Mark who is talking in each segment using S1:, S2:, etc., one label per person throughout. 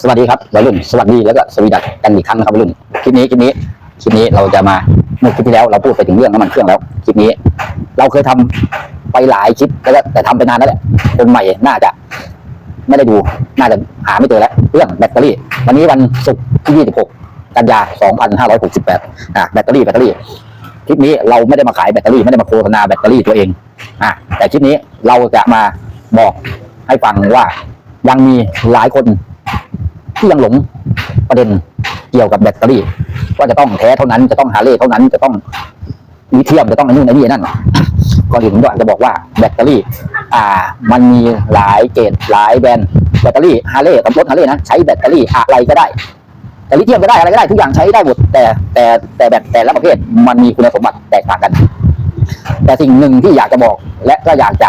S1: สวัสดีครับวัยรุ่นสวัสดีแล้วก็สวีดัสกันอีกครั้งนะครับวัยรุ่นคลิปนี้คลิปนี้คลิปนี้เราจะมาเมื่อคลิปที่แล้วเราพูดไปถึงเรื่องน้ำมันเครื่องแล้วคลิปนี้ เราเคยทำไปหลายคลิปแล้วก็แต่ทำไปนานแล้วแหละคนใหม่น่าจะ ไม่ได้ดูน่าจะหาไม่เจอแล้วเรื่องแบตเตอรี่ วันนี้วันศุกร์ที่26กันยา 2568อะแบตเตอรี่แบตเตอรี่คลิปนี้เราไม่ได้มาขายแบตเตอรี่ไม่ได้มาโฆษณาแบตเตอรี่ตัวเองอะแต่คลิปนี้เราจะมาบอกให้ฟังว่ายังมีหลายคน ที่ยังหลงประเด็นเกี่ยวกับแบตเตอรี่ ว่าจะต้องแท้เท่านั้นจะต้องฮาเลย์เท่านั้นจะต้องลิเธียมจะต้องอนู่นอ้นี่ไอ้นั่นก่อนอื่นผมอยากจะบอกว่าแบตเตอรี่ อ่า มันมีหลายเกรดหลายแบรนด์แบตเตอรี่ฮาร์เลย์กับรถฮาร์เลย์นะใช้แบตเตอรี่อะไรก็ได้ แต่ลิเธียมก็ได้อะไรก็ได้ทุกอย่างใช้ได้หมดแต่แต่แต่แบตแต่ละประเภทมันมีคุณสมบัติแตกต่างกัน แต่สิ่งหนึ่งที่อยากจะบอกและก็อยากจะ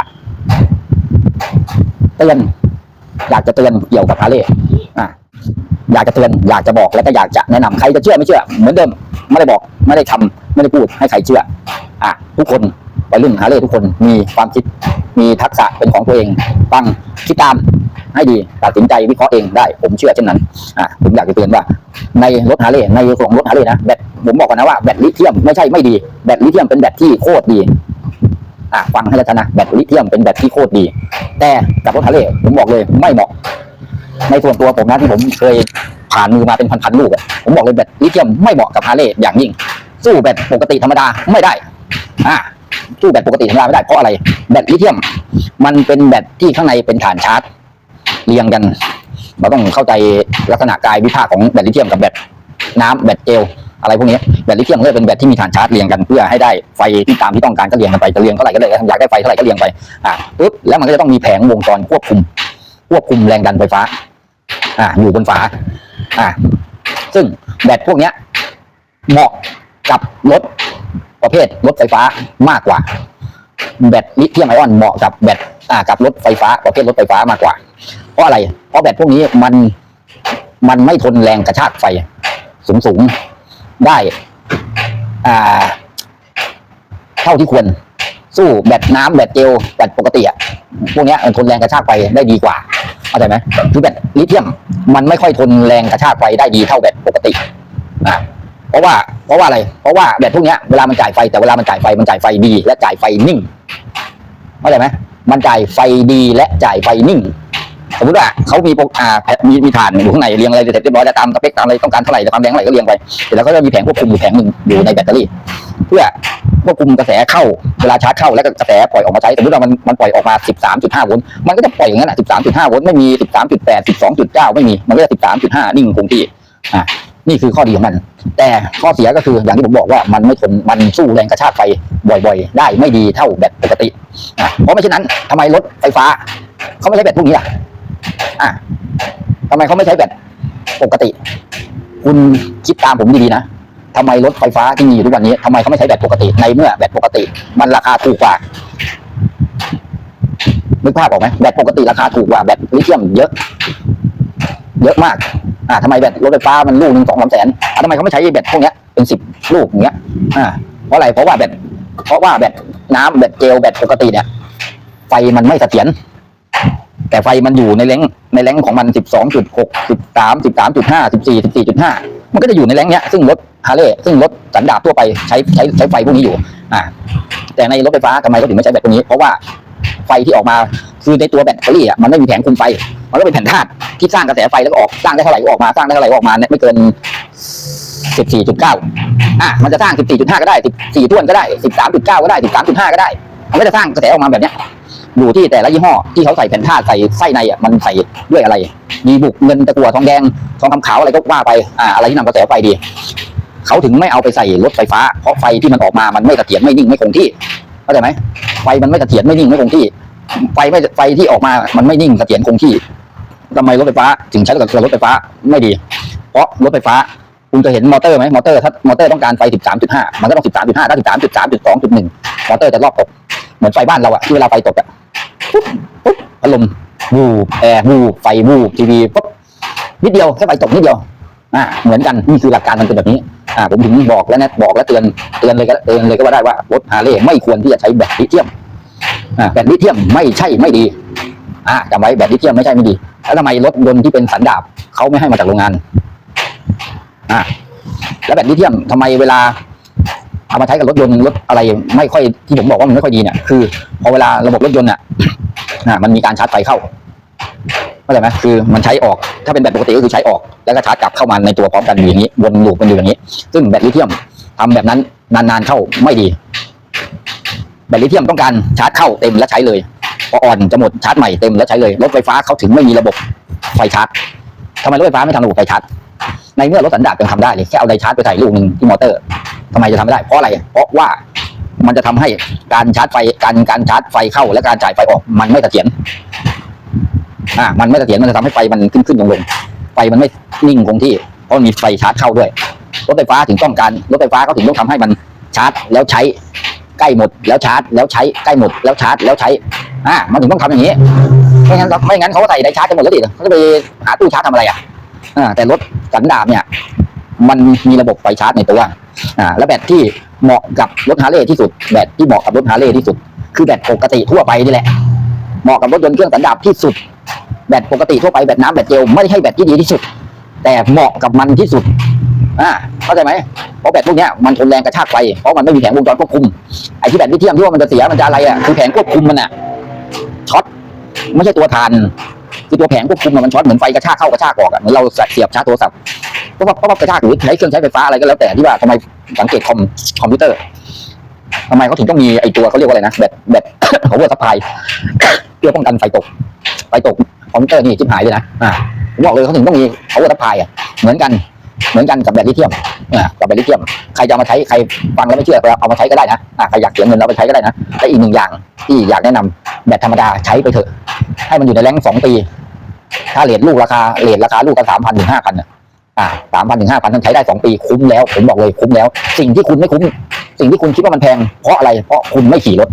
S1: เตือนอยากจะเตือนเกี่ยวกับฮาร์เลย์ อยากจะเตือนอยากจะบอกและก็อยากจะแนะนำใครจะเชื่อไม่เชื่อ เหมือนเดิมไม่ได้บอกไม่ได้ทำไม่ได้พูดให้ใครเชื่ออะทุกคนวัยรุ่นฮาเลยทุกคนมีความคิดมีทักษะเป็นของตัวเองฟังคิดตามให้ดีตัดสินใจวิเคราะห์เองได้ ผมเชื่อเช่นนั้นอะผมอยากจะเตือนว่า ในรถฮาร์เลย์ในของรถฮาร์เลย์นะแบตผมบอกก่อนนะว่าแบตลิเธียมไม่ใช่ไม่ดีแบตลิเธียมเป็นแบตที่โคตรดีอะฟังให้แล้วกันนะแบตลิเธียมเป็นแบตที่โคตรดี แต่กับรถฮาร์เลย์ผมบอกเลยไม่เหมาะ ในส่วนตัวผมนะที่ผมเคยผ่านมือมาเป็นพันๆลูกอะผมบอกเลยแบตลิเธียมไม่เหมาะกับฮาร์เลย์อย่างยิ่ง สู้แบตปกติธรรมดาไม่ได้อ่าสู้แบตปกติธรรมดาไม่ได้เพราะอะไรแบตลิเธียม มันเป็นแบตที่ข้างในเป็นฐานชาร์จเรียงกันเราต้องเข้าใจลักษณะกายวิภาคของแบตลิเธียมกับแบตน้ำแบตเจลอะไรพวกนี้แบตลิเธียมก็จะเป็นแบตที่มีฐานชาร์จเรียงกันเพื่อให้ได้ไฟที่ตามที่ต้องการก็เรียงกันไปจะเรียงเท่าไหร่ก็เลยอยากได้ไฟเท่าไหร่ก็เรียงไปอ่าปุ๊บแล้วมันก็จะต้องมีแผงวงจรควบคุม ควบคุมแรงดันไฟฟ้า อ่าอยู่บนฝา อ่า ซึ่งแบตพวกเนี้ยเหมาะกับรถประเภทรถไฟฟ้ามากกว่า แบตลิเธียมไอออนเหมาะกับแบตอ่ากับรถไฟฟ้าประเภทรถไฟฟ้ามากกว่า เพราะอะไร เพราะแบตพวกนี้มันมันไม่ทนแรงกระชากไฟสูงสูงๆได้อ่าเท่าที่ควร สู้แบตน้ำแบตเจลแบตปกติอะ พวกนี้ทนแรงกระชากไฟได้ดีกว่าเข้าใจไหมคือแบตลิเธียมมันไม่ค่อยทนแรงกระชากไฟได้ดีเท่าแบตปกติอะเพราะว่าเพราะว่าอะไร เพราะว่าแบตพวกนี้เวลามันจ่ายไฟแต่เวลามันจ่ายไฟมันจ่ายไฟดีและจ่ายไฟนิ่งเข้าใจไหมมันจ่ายไฟดีและจ่ายไฟนิ่งสมมติว่าเขามีโปรอ่ามีมีฐานอยู่ข้างในเรียงอะไรเสร็จเรียบร้อยแล้วตามสเปคตามอะไรต้องการเท่าไหร่ความแรงเท่าไหร่ก็เรียงไปเสร็จแล้วก็จะมีแผงควบคุมอยู่แผงหนึ่งอยู่ในแบตเตอรี่ เพื่อควบคุมกระแสเข้าเวลาชาร์จเข้าแล้วก็กระแสปล่อยออกมาใช้สมมติว่ามันมันปล่อยออกมา 13.5 โวลต์มันก็จะปล่อยอย่างนั้นแหละ13.5 โวลต์ไม่มี 13.8 12.9 ไม่มีมันก็จะ 13.5 นิ่งคงที่อ่านี่คือข้อดีของมัน แต่ข้อเสียก็คืออย่างที่ผมบอกว่ามันไม่ทนมันสู้แรงกระชากไฟบ่อยๆ ได้ไม่ดีเท่าแบตปกติอะเพราะไม่เช่นนั้นทำไมรถไฟฟ้า เขาไม่ใช้แบตพวกนี้ล่ะอะทำไมเขาไม่ใช้แบตปกติ คุณคิดตามผมดีๆนะ ทำไมรถไฟฟ้าที่มีอยู่ทุกวันนี้ทำไมเขาไม่ใช้แบตปกติ ในเมื่อแบตปกติ มันราคาถูกกว่านึกภาพออกไหมแบตปกติราคาถูกกว่าแบตลิเธียมเยอะ เยอะมาก อ่าทำไมแบตรถไฟฟ้ามันลูกหนึ่งสองสามแสนอ่าทำไมเขาไม่ใช้แบตพวกเนี้ยเป็นสิบลูกอย่างเงี้ย อ่า เพราะอะไรเพราะว่าแบตเพราะว่าแบตน้ำแบตเจลแบตปกติเนี่ยไฟมันไม่เสถียรแต่ไฟมันอยู่ในแรงในแรงของมันสิบสองจุดหกสิบสามสิบสามจุดห้าสิบสี่สิบสี่จุดห้ามันก็จะอยู่ในแรงเนี้ยซึ่งรถ ฮาร์เลย์ซึ่งรถสันดาปทั่วไปใช้ใช้ใช้ไฟพวกนี้อยู่ อ่า แต่ในรถไฟฟ้าทำไมเขาถึงไม่ใช้แบตพวกนี้ เพราะว่าไฟที่ออกมาคือในตัวแบตเตอรี่อะมันไม่มีแผงคุมไฟ มันก็เป็นแผ่นธาตุที่สร้างกระแสไฟแล้วก็ออกสร้างได้เท่าไหร่ก็ออกมาสร้างได้เท่าไหร่ก็ออกมาเนี่ยไม่เกินสิบสี่จุดเก้าอะมันจะสร้างสิบสี่จุดห้าก็ได้สิบสี่ต้วนก็ได้สิบสามจุดเก้าก็ได้สิบสามจุดห้าก็ได้ มันก็จะสร้างกระแสออกมาแบบเนี้ยอยู่ที่แต่ละยี่ห้อที่เขาใส่แผ่นธาตุใส่ไส้ในอะมันใส่ด้วยอะไรดีบุกเงินตะกั่วทองแดงทองคำขาวอะไรก็ว่าไปอ่าอะไรที่นำกระแสไฟดี เขาถึงไม่เอาไปใส่รถไฟฟ้าเพราะไฟที่มันออกมามันไม่เสถียรไม่นิ่งไม่คงที่เข้าใจไหมไฟมันไม่เสถียรไม่นิ่งไม่คงที่ ไฟไม่ไฟที่ออกมามันไม่นิ่งเสถียรคงที่ทำไมรถไฟฟ้า ถึงใช้กับรถไฟฟ้าไม่ดี เพราะรถไฟฟ้าคุณจะเห็นมอเตอร์ไหมมอเตอร์ถ้ามอเตอร์ต้องการไฟ 13.5 มันก็ต้อง 13.5 ถ้า 13.3.2.1 มอเตอร์จะรอบตก เหมือนไฟบ้านเราอะที่เวลาไฟตกอะปุ๊บปุ๊บพัดลมวูบแอร์วูบไฟวูบทีวีปุ๊บนิดเดียวแค่ไฟตกนิดเดียวอ่าเหมือนกันนี่คือหลักการมันเป็นแบบนี้ อ่าผมถึงบอกแล้วนะบอกแล้วเตือนเตือนเลยก็เตือนเลยก็ว่าได้ว่ารถฮาร์เลย์ไม่ควรที่จะใช้แบตลิเธียมอ่าแบตลิเธียมไม่ใช่ไม่ดีอ่าจำไว้แบตลิเธียมไม่ใช่ไม่ดีแล้วทำไมรถยนต์ที่เป็นสันดาปเขาไม่ให้มาจากโรงงานอ่าแล้วแบตลิเธียมทำไมเวลาเอามาใช้กับรถยนต์รถอะไรไม่ค่อยที่ผมบอกว่ามันไม่ค่อยดีเนี่ยคือพอเวลาระบบรถยนต์อะอ่ามันมีการชาร์จไฟเข้าาใจไหมคือมันใช้ออก ถ้าเป็นแบตปกติก็คือใช้ออก แล้วก็ชาร์จกลับเข้ามาในตัวพร้อมกันอยู่อย่างนี้ วนลูปมันอยู่อย่างนี้ ซึ่งแบตลิเธียมทำแบบนั้นนานๆเข้าไม่ดี แบตลิเธียมต้องการชาร์จเข้าเต็มแล้วใช้เลย พออ่อนจะหมดชาร์จใหม่เต็มแล้วใช้เลย รถไฟฟ้าเขาถึงไม่มีระบบไฟชาร์จทำไมรถไฟฟ้าไม่ทำระบบไฟชาร์จ ในเมื่อรถสันดาปยังทำได้เลย แค่เอาไดชาร์จไปใส่ลูกหนึ่งที่มอเตอร์ทำไมจะทำไม่ได้ เพราะอะไร เพราะว่ามันจะทำให้การชาร์จไฟ การการชาร์จไฟเข้าและการจ่ายไฟออกมันไม่เสถียร อ่ามันไม่เสถียรมันจะทำให้ไฟมันขึ้นขึ้นลงลงไฟมันไม่นิ่งคงที่ เพราะมีไฟชาร์จเข้าด้วยรถไฟฟ้าถึงต้องการรถไฟฟ้าเขาถึงต้องทำให้มันชาร์จ แล้วใช้ใกล้หมด แล้วชาร์จ แล้วใช้ใกล้หมด แล้วชาร์จ แล้วใช้อ่ามันถึงต้องทำอย่างนี้ไม่งั้นไม่งั้นเขาก็ใส่ไดชาร์จกันหมดแล้วดิเขาจะไปหาตู้ชาร์จทำอะไรอะอ่าแต่รถสันดาปเนี่ย มันมีระบบไฟชาร์จในตัวอ่าแล้วแบตที่เหมาะกับรถฮาร์เลย์ที่สุด แบตที่เหมาะกับรถฮาร์เลย์ที่สุด คือแบตปกติทั่วไปนี่แหละเหมาะกับรถยนต์เครื่องสันดาปที่สุด แบตปกติทั่วไปแบตน้ำแบตเจลไม่ใช่แบตที่ดีที่สุด แต่เหมาะกับมันที่สุดอ่าเข้าใจไหมเพราะแบตพวกนี้มันทนแรงกระชากไฟเพราะมันไม่มีแผงวงจรควบคุมไอ้ที่แบตลิเธียมที่ว่ามันจะเสียมันจะอะไรอะคือแผงควบคุมมันอะช็อตไม่ใช่ตัวทานคือตัวแผงควบคุมมันช็อตเหมือนไฟกระชากเข้ากระชากออกอะเหมือนเราเสียบชาร์จโทรศัพท์เพราะว่าเพราะว่ากระชากหรือใช้เครื่องใช้ไฟฟ้าอะไรก็แล้วแต่ที่ว่าทำไมสังเกตคอมคอมพิวเตอร์ทำไมเขาถึงต้องมีไอตัวเขาเรียกว่าอะไรนะแบตแบตเขาเวอร์ซัพพลายเพื่อป้องกันไฟตกไฟตก คอมพิวเตอร์นี่ชิบหายเลยนะอ่าผมบอกเลยเขาถึงต้องมี power supply อะเหมือนกันเหมือนกันกับแบตลิเธียมอ่ากับแบตลิเธียมใครจะมาใช้ใครฟังแล้วไม่เชื่อไปเอามาใช้ก็ได้นะอ่าใครอยากเสียเงินเอาไปใช้ก็ได้นะและอีกหนึ่งอย่างที่อยากแนะนำแบตธรรมดาใช้ไปเถอะ ให้มันอยู่ในแรงสองปี ถ้าเลทลูกราคาเลทราคาลูกกันสามพันถึงห้าพันอ่าสามพันถึงห้าพันต้องใช้ได้สองปีคุ้มแล้วผมบอกเลยคุ้มแล้ว สิ่งที่คุณไม่คุ้ม สิ่งที่คุณคิดว่ามันแพงเพราะอะไรเพราะคุณไม่ขี่รถ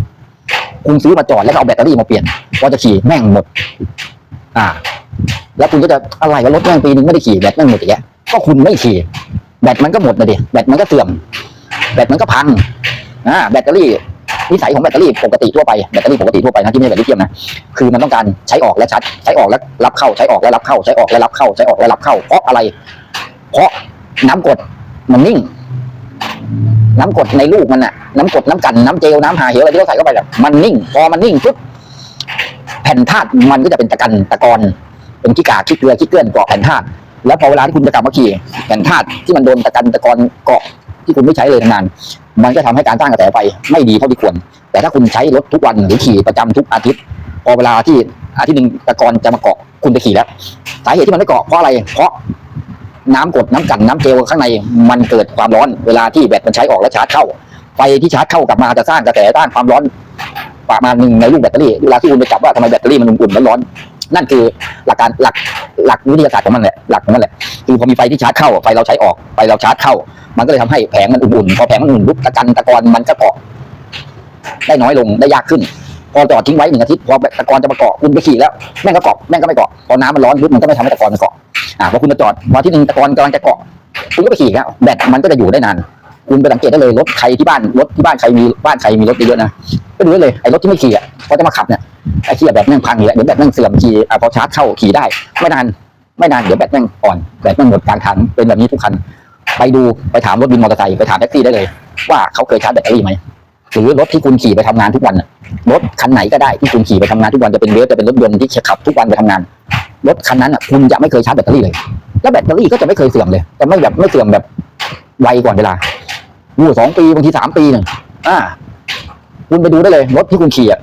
S1: คุณซื้อมาจอดแล้วเอาแบตเตอรี่มาเปลี่ยนพอจะขี่แม่งหมด อ่า แล้วคุณก็จะอะไรกับรถแม่งปีนึงไม่ได้ขี่แบตแม่งหมดอีกแล้วก็คุณไม่ขี่แบตมันก็หมดนะดิแบตมันก็เสื่อม แบตมันก็พังอ่าแบตเตอรี่นิสัยของแบตเตอรี่ปกติทั่วไปแบตเตอรี่ปกติทั่วไปนะที่ไม่ใช่แบตลิเธียมนะคือมันต้องการใช้ออกและชัดใช้ออกแล้วรับเข้าใช้ออกแล้วรับเข้าใช้ออกแล้วรับเข้าใช้ออกแล้วรับเข้าเพราะอะไร เพราะน้ำกดมันนิ่ง น้ำกดในลูกมันน่ะน้ำกดน้ำกันน้ำเจลน้ำหาเหวอะไรที่เราใส่เข้าไปแบบมันนิ่ง พอมันนิ่งปุ๊บ แผ่นธาตุมันก็จะเป็นตะกันตะกอนเป็นขี้กากขี้เกลือขี้เกลื่อนเกาะแผ่นธาตุแล้วพอเวลาที่คุณจะกลับมาขี่แผ่นธาตุที่มันโดนตะกันตะกอนเกาะที่คุณไม่ใช้เลยนานมันก็ทำให้การสร้างกระแสไฟไม่ดีเท่าที่ควร แต่ถ้าคุณใช้รถทุกวันหรือขี่ประจำทุกอาทิตย์ พอเวลาที่อาทิตย์หนึ่งตะกอนจะมาเกาะคุณไปขี่แล้ว สาเหตุที่มันไม่เกาะเพราะอะไรเพราะน้ำกดน้ำกันน้ำเจลข้างในมันเกิดความร้อน เวลาที่แบตมันใช้ออกแล้วชาร์จเข้าไฟที่ชาร์จเข้ากลับมาจะสร้างกระแสต้านความร้อน ประมาณหนึ่งในลูกแบตเตอรี่เวลาที่คุณไปจับว่าทำไมแบตเตอรี่มันอุ่นๆแล้วร้อนนั่นคือหลักการหลักหลักวิทยาศาสตร์ของมันแหละหลักของมันแหละคือพอมีไฟที่ชาร์จเข้าไฟเราใช้ออกไฟเราชาร์จเข้า มันก็เลยทำให้แผงมันอุ่นๆพอแผงมันอุ่นปุ๊บตะกันตะกอนมันก็เกาะได้น้อยลงได้ยากขึ้น พอจอดทิ้งไว้หนึ่งอาทิตย์พอตะกอนจะมาเกาะคุณไปขี่แล้วแม่งก็เกาะแม่งก็ไม่เกาะพอน้ำมันร้อนปุ๊บมันก็ไม่ทำให้ตะกอนมันเกาะอ่าพอคุณมาจอดพอที่หนึ่งตะกอนกำลังจะเกาะคุณก็ไปขี่แล้วแบตมันก็จะอยู่ได้นานคุณไปสังเกตได้เลยรถใครที่บ้านรถที่บ้านใครมีบ้านใครมีรถเยอะๆนะ ก็ดูได้เลยไอ้รถที่ไม่ขี่อะพอจะมาขับเนี่ยไอ้ขี่แบตแม่งพังอีกแล้วเดี๋ยวแบตแม่งเสื่อมขี่อพอชาร์จเข้าขี่ได้ ไม่นานไม่นานเดี๋ยวแบตแม่งอ่อนแบตแม่งหมดกลางคันเป็นแบบนี้ทุกคัน ไปดูไปถามรถบินมอเตอร์ไซค์ไปถามแท็กซี่ได้เลย ว่าเขาเคยชาร์จแบตเตอรี่ไหมหรือรถที่คุณขี่ไปทำงานทุกวันรถคันไหนก็ได้ที่คุณขี่ไปทำงานทุกวันจะเป็นเวฟจะเป็นรถยนต์ที่ขับทุกวันไปทำงานรถคันนั้นอะคุณจะไม่เคยชาร์จแบตเตอรี่เลย แล้วแบตเตอรี่ก็จะไม่เคยเสื่อมเลยจะไม่แบบไม่เสื่อมแบบไวก่อนเวลาวูสองปีบางทีสามปีหนึ่งอ่า คุณไปดูได้เลยรถที่คุณขี่อะ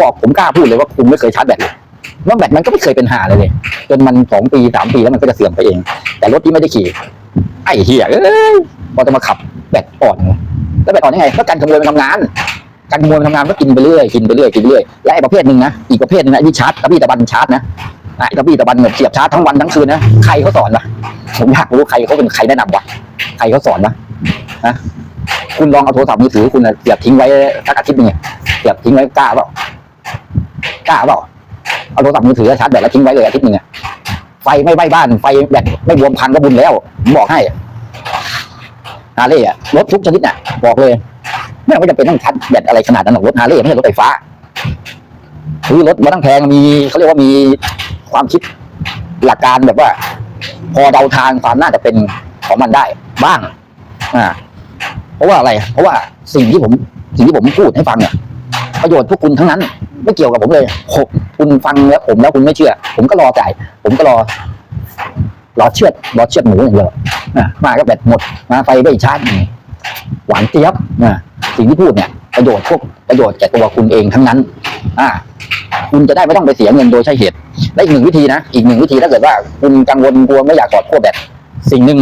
S1: บอกผมกล้าพูดเลยว่าคุณไม่เคยชาร์จแบตเลยว่าแบตมันก็ไม่เคยเป็นหาเลยเลย จนมันสองปีสามปีแล้วมันก็จะเสื่อมไปเอง แต่รถที่ไม่ได้ขี่ ไอ้เหี้ยเอ้ยพอจะมาขับแบตอ่อน แล้วแบตอ่อนยังไงก็การขโมยมันทำงาน การขโมยมันทำงานก็กินไปเรื่อยกินไปเรื่อยกินไปเรื่อยและไอ้ประเภทหนึ่งนะอีกประเภทหนึงนะที่ชาร์จตะบี้ตะบันชาร์จนะไอ้ตะบี้ตะบันแบบเสียบชาร์จทั้งวันทั้งคืนนะใครเขาสอนวะผมอยากรู้ใครเขาเป็นใครแนะนำวะใครเขาสอนวะนะ คุณลองเอาโทรศัพท์มือถือคุณน่ะเสียบทิ้งไว้สักอาทิตย์หนึงเสียบทิ้งไว้กล้าเปล่ากล้าเปล่าเอาโทรศัพท์มือถือชาร์จแบตแล้วทิ้งไว้เลยอาทิตย์หนึงอะไฟไม่ไหม้บ้านไฟแบตไม่บวมพังก็บุญแล้วผมบอกให้ฮาร์เลย์อะรถทุกชนิดน่ะบอกเลยไม่ว่าจะเป็นต้องชัดแบตอะไรขนาดนั้นหรอกรถฮาร์เลย์ไม่ใช่รถไฟฟ้าคือรถมาตั้งแพงมีเขาเรียกว่ามีความคิดหลักการแบบว่า พอเดาทางความน่าจะเป็นของมันได้บ้าง อ่า เพราะว่าอะไรเพราะว่าสิ่งที่ผมสิ่งที่ผมพูดให้ฟังเนี่ยประโยชน์พวกคุณทั้งนั้นไม่เกี่ยวกับผมเลยหกคุณฟังแล้วผมแล้วคุณไม่เชื่อ ผมก็รอจ่ายผมก็รอรอเชือดรอเชือดหมูอย่างเดียวอะมาก็แบตหมดมาไฟไม่ชาร์จหวานเจี๊ยบอะสิ่งที่พูดเนี่ย ประโยชน์พวกประโยชน์แก่ตัวคุณเองทั้งนั้น อ่า คุณจะได้ไม่ต้องไปเสียเงินโดยใช่เหตุและอีกหนึ่งวิธีนะอีกหนึ่งวิธีถ้าเกิดว่าคุณกังวลกลัวไม่อยากถอดขั้วแบตสิ่งหนึ่ง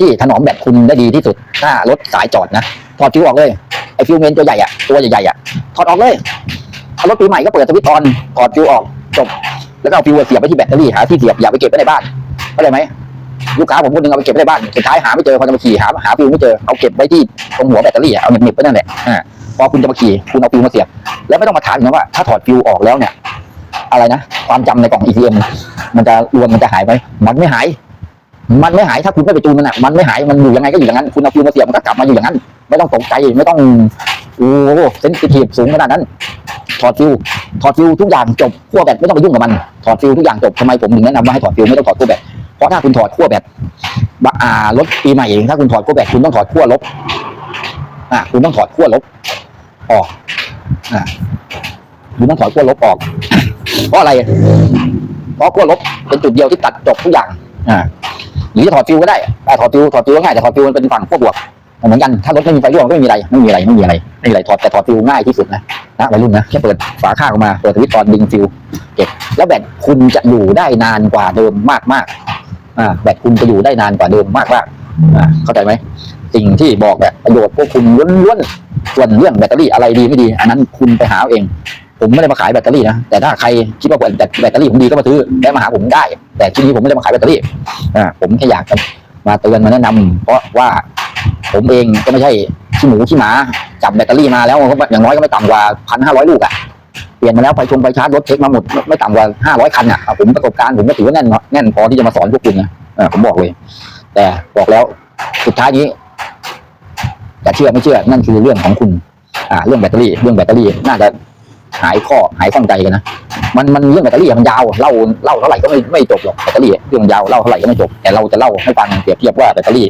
S1: ที่ถนอมแบตคุณได้ดีที่สุดถ้ารถสายจอดนะถอดฟิวออกเลยไอฟิวเมนตัวใหญ่อะตัวใหญ่ๆอะถอดออกเลยเอารถปีใหม่ก็เปิดสวิตช์ออนถอดฟิวออกจบแล้วก็เอาฟิวเสียบไปที่แบตเตอรี่หาที่เสียบอย่าไปเก็บไว้ในบ้านเข้าใจไหมลูกค้าผมคนหนึงเอาไปเก็บไว้ในบ้านสุดท้ายหาไม่เจอพอจะมาขี่หาหาฟิวไม่เจอเอาเก็บไว้ที่ตรงหัวแบตเตอรี่อะเอาเหน็บๆไว้นั่นแหละอ่าพอคุณจะมาขี่คุณเอาฟิวมาเสียบ แล้วไม่ต้องมาถามอีกนะว่า ถ้าถอดฟิวออกแล้วเนี่ย อะไรนะ ความจำในกล่อง ECM มันจะรวนมันจะหายไหมมันไม่หาย มันไม่หายถ้าคุณไม่ไปจูนมันอะมันไม่หายมันอยู่ยังไงก็อยู่อย่างนั้น คุณเอาฟิวมาเสียบมันก็กลับมาอยู่อย่างนั้น ไม่ต้องตกใจไม่ต้องโอ้เซนซิทีฟสูงขนาดนั้น ถอดฟิวถอดฟิวทุกอย่างจบขั้วแบตไม่ต้องไปยุ่งกับมันถอดฟิวทุกอย่างจบทำไมผมถึงแนะนำว่าให้ถอดฟิวไม่ต้องถอดขั้วแบตเพราะถ้าคุณถอดขั้วแบตบะอ่ารถปีใหม่เองถ้าคุณถอดขั้วแบตคุณต้องถอดขั้วลบอ่าคุณต้องถอดขั้วลบออกอ่าคุณต้องถอดขั้วลบออก เพราะอะไรเพราะขั้วลบเป็นจุดเดียวที่ตัดจบทุกอย่างอ่า หรือจะถอดฟิวก็ได้อ่ถอดฟิวถอดฟิวง่ายแต่ถอดฟิวมันเป็นฝั่งขั้วบวกเหมือนกันถ้ารถไม่มีไฟร่วงก็ไม่มีอะไรไม่มีอะไรไม่มีอะไรไม่มีอะไรถอดแต่ถอดฟิวง่ายที่สุดนะนะวัยรุ่นนะแค่เปิดฝาข้างออกมาเปิดสวิตช์ตอนดึงฟิวเก็บแล้วแบตคุณจะอยู่ได้นานกว่าเดิมมากมากอ่าแบตคุณจะอยู่ได้นานกว่าเดิมมากมากอ่าเข้าใจไหมสิ่งที่บอกแบบประโยชน์พวกคุณล้วนๆส่วนเรื่องแบตเตอรี่อะไรดีไม่ดี อันนั้นคุณไปหาเอง ผมไม่ได้มาขายแบตเตอรี่นะแต่ถ้าใครคิดว่าแบตแบตเตอรี่ผมดีก็มาซื้อและมาหาผมได้ แต่ที่นี้ผมไม่ได้มาขายแบตเตอรี่อ่าผมแค่อยากจะมาเตือนมาแนะนำเพราะว่าผมเองก็ไม่ใช่ขี้หมูขี้หมาจับแบตเตอรี่มาแล้วก็อย่างน้อยก็ไม่ต่ำกว่าพันห้าร้อยลูกอะเปลี่ยนมาแล้วไฟชงไฟชาร์จรถเช็คมาหมดไม่ต่ำกว่าห้าร้อยคันอะ่ะผมประสบการณ์ผมก็ถือว่าแน่นแน่นพอที่จะมาสอนพวกคุณนะผมบอกเลย แต่บอกแล้วสุดท้ายนี้จะเชื่อไม่เชื่อนั่นคือเรื่องของคุณ อ่า เรื่องแบตเตอรี่ เรื่องแบตเตอรี่น่าจะ หายข้อหายข้องใจกันนะมันมันเรื่องแบตเตอรี่มันยาวเล่าเล่าเท่าไหร่ก็ไม่ไม่จบหรอกแบตเตอรี่เรื่องยาวเล่าเท่าไหร่ก็ไม่จบ แต่เราจะเล่าให้ฟังเปรียบเทียบว่าแบตเตอรี่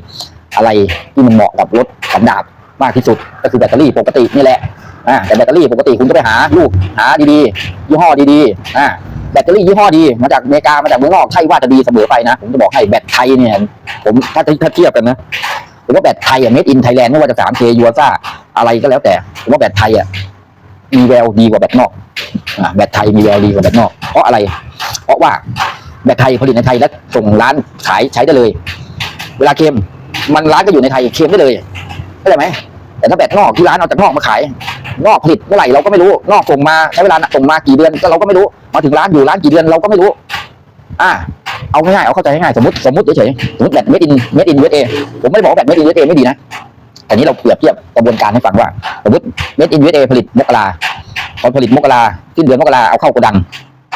S1: อะไรที่มันเหมาะกับรถสันดาปมากที่สุด ก็คือแบตเตอรี่ปกตินี่แหละอ่าแต่แบตเตอรี่ปกติคุณก็ไปหาลูกหาดีๆยี่ห้อดีๆอ่าแบตเตอรี่ยี่ห้อดีมาจากอเมริกามาจากเมืองนอกใช่ว่าจะดีเสมอไปนะ ผมจะบอกให้แบตไทยเนี่ยผมถ้าถ้าเทียบกันนะผมว่าแบตไทยอะเมดอินไทยแลนด์ไม่ว่าจะสามเคยูซ่าอะไรก็แล้วแต่ผมว่าแบตไทยอะ มีแววดีกว่าแบตนอกแบตไทยมีแววดีกว่าแบตนอก เพราะอะไร เพราะว่าแบตไทยผลิตในไทยและส่งร้านขายใช้ได้เลย เวลาเค็มมันร้านก็อยู่ในไทยเค็มได้เลยเข้าใจไหมแต่ถ้าแบตนอกที่ร้านเอาจากนอกมาขาย นอกผลิตเมื่อไหร่เราก็ไม่รู้นอกส่งมาใช้เวลาส่งมากี่เดือนก็เราก็ไม่รู้ มาถึงร้านอยู่ร้านกี่เดือนเราก็ไม่รู้ อ่าเอาง่ายๆเอาเข้าใจง่ายๆสมมติสมมติเฉยๆสมมติแบตเม็ดอินเม็ดอินเวสเอผมไม่ได้บอกว่าแบตเม็ดอินเวสเอไม่ดีนะ แต่นี้เราเปรียบเทียบกระบวนการให้ฟังว่าสมมติเมดอินเวสเอผลิตมกราพอผลิตมกราสิ้นเดือนมกราเอาเข้าโกดัง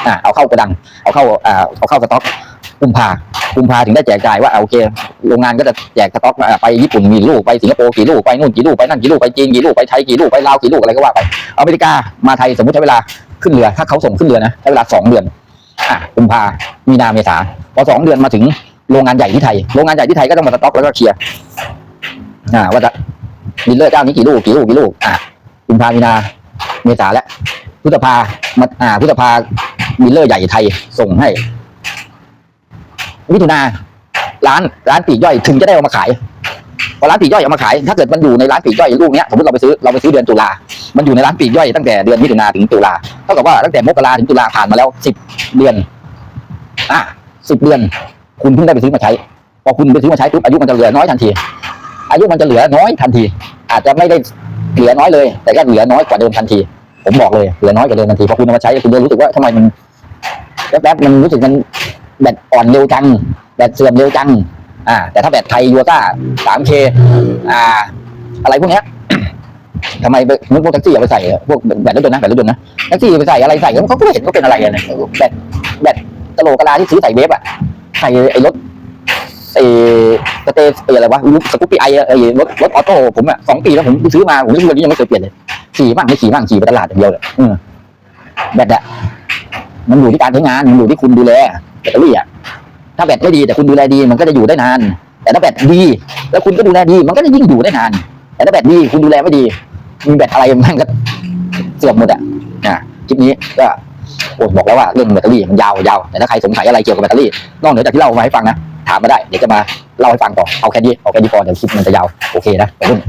S1: อ่าเอาเข้าโกดัง เอาเข้าอ่าเอาเข้าสต็อกกุมภากุมภาถึงได้แจกจ่ายว่าโอเค โรงงานก็จะแจกสต็อกไปญี่ปุ่นมีลูกไปสิงคโปร์กี่ลูกไปนู่นกี่ลูกไปนั่นกี่ลูกไปจีนกี่ลูกไปไทยกี่ลูกไปลาวกี่ลูกอะไรก็ว่าไปอเมริกามาไทยสมมติใช้เวลาขึ้นเรือถ้าเขาส่งขึ้นเรือนะใช้เวลาสองเดือนอะกุมภามีนาเมษาพอสองเดือนมาถึงโรงงานใหญ่ที่ไทย โรงงานใหญ่ที่ไทยก็ต้องมาสต็อกแล้วก็เคลียร์ อ่าว่าจะดีลเลอร์เจ้านี้กี่ลูกกี่ลูกกี่ลูกอะกุมภามีนาเมษาและพฤษภามาอ่าพฤษภาดีลเลอร์ใหญ่ไทยส่งให้มิถุนาร้านร้านปีกย่อยถึงจะได้เอามาขายพอร้านปีกย่อยเอามาขาย ถ้าเกิดมันอยู่ในร้านปีกย่อยลูกเนี้ยสมมติเราไปซื้อเราไปซื้อเดือนตุลา มันอยู่ในร้านปีกย่อยตั้งแต่เดือนมิถุนาถึงตุลาเท่ากับว่าตั้งแต่มกราถึงตุลาผ่านมาแล้วสิบเดือนอะสิบเดือน คุณเพิ่งได้ไปซื้อมาใช้ พอคุณไปซื้อมาใช้ปุ๊บอายุมันจะเหลือน้อยทันที อายุมันจะเหลือน้อยทันที อาจจะไม่ได้เหลือน้อยเลย แต่ก็เหลือน้อยกว่าเดิมทันที ผมบอกเลยเหลือน้อยกว่าเดิมทันทีพอคุณเอามาใช้คุณจะรู้สึกว่าทำไมมันแป๊บๆมันรู้สึกมันแบตอ่อนเร็วจังแบตเสื่อมเร็วจังอ่า แต่ถ้าแบตไทยยูซ่าสามเคอ่า อะไรพวกเนี้ยทำไมไปนึกพวกแท็กซี่เอาไปใส่พวกแบตรถยนต์นะแบตรถยนต์นะแท็กซี่ไปใส่อะไรใส่เขาก็ไม่เห็นว่าเป็นอะไรอะนแบตแบตกะโลกกะลาที่ซื้อใส่เวฟอะใส่ไอ้รถ ไอ้สเตไอ้อะไรวะสกูปปี้ไอไอ้รถรถออโต้ผมอะสองปีแล้วผมซื้อมาผมซื้อวันนี้ยังไม่เคยเปลี่ยนเลยขี่บ้างไม่ขี่บ้างขี่ไปตลาดอย่างเดียวเลยอืมแบตอะมันอยู่ที่การใช้งานมันอยู่ที่คุณดูแลแบตเตอรี่อะถ้าแบตไม่ดีแต่คุณดูแลดีมันก็จะอยู่ได้นาน แต่ถ้าแบตดี แล้วคุณก็ดูแลดี มันก็จะยิ่งอยู่ได้นาน แต่ถ้าแบตดีคุณดูแลไม่ดีมีแบตอะไรมันก็เสื่อมหมดอะนะคลิปนี้ก็โอดบอกแล้วว่าเรื่องแบตเตอรี่มันยาวยาวแต่ถ้าใครสงสัยอะไรเกี่ยวกับแบตเตอรี่นอกเหนือจากที่เล่ามาให้ฟังนะ ถามมาได้ เดี๋ยวจะมาเล่าให้ฟังต่อ เอาแค่นี้ เอาแค่นี้พอ เดี๋ยวคลิปมันจะยาว โอเคนะขอบคุณ